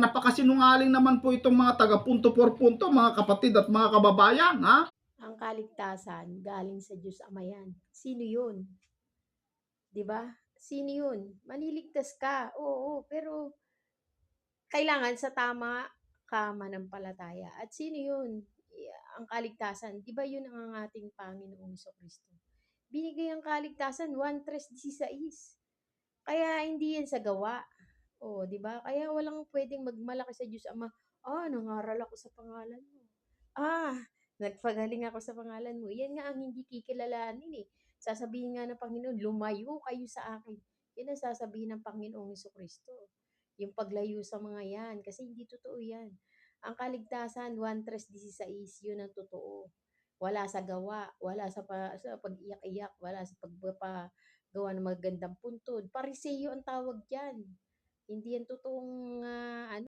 napakasinungaling naman po itong mga taga punto por punto, mga kapatid at mga kababayan, ha? Ang kaligtasan galing sa Diyos Ama yan. Sino yun? 'Di ba? Sino yun? Maliligtas ka, oo, pero kailangan sa tama ka manampalataya. At sino yun? Ang kaligtasan, 'di ba yun ang ating Panginoong Kristo? Binigay ang kaligtasan 1.3.16. Kaya hindi yan sa gawa. O, 'di ba? Kaya walang pwedeng magmalaki sa Diyos Ama. Ah, nangaral ako sa pangalan mo. Ah, nagpagaling ako sa pangalan mo. Yan nga ang hindi kikilalanin eh. Sasabihin nga ng Panginoon, lumayo kayo sa akin. Yan ang sasabihin ng Panginoong Kristo. Yung paglayo sa mga yan. Kasi hindi totoo yan. Ang kaligtasan, 1.3.16, yun ang totoo. Wala sa gawa, wala sa, pa, sa pag-iyak-iyak, wala sa pagpapagawa ng magandang puntod. Pariseyo ang tawag dyan. Hindi yan totoong ah, ano,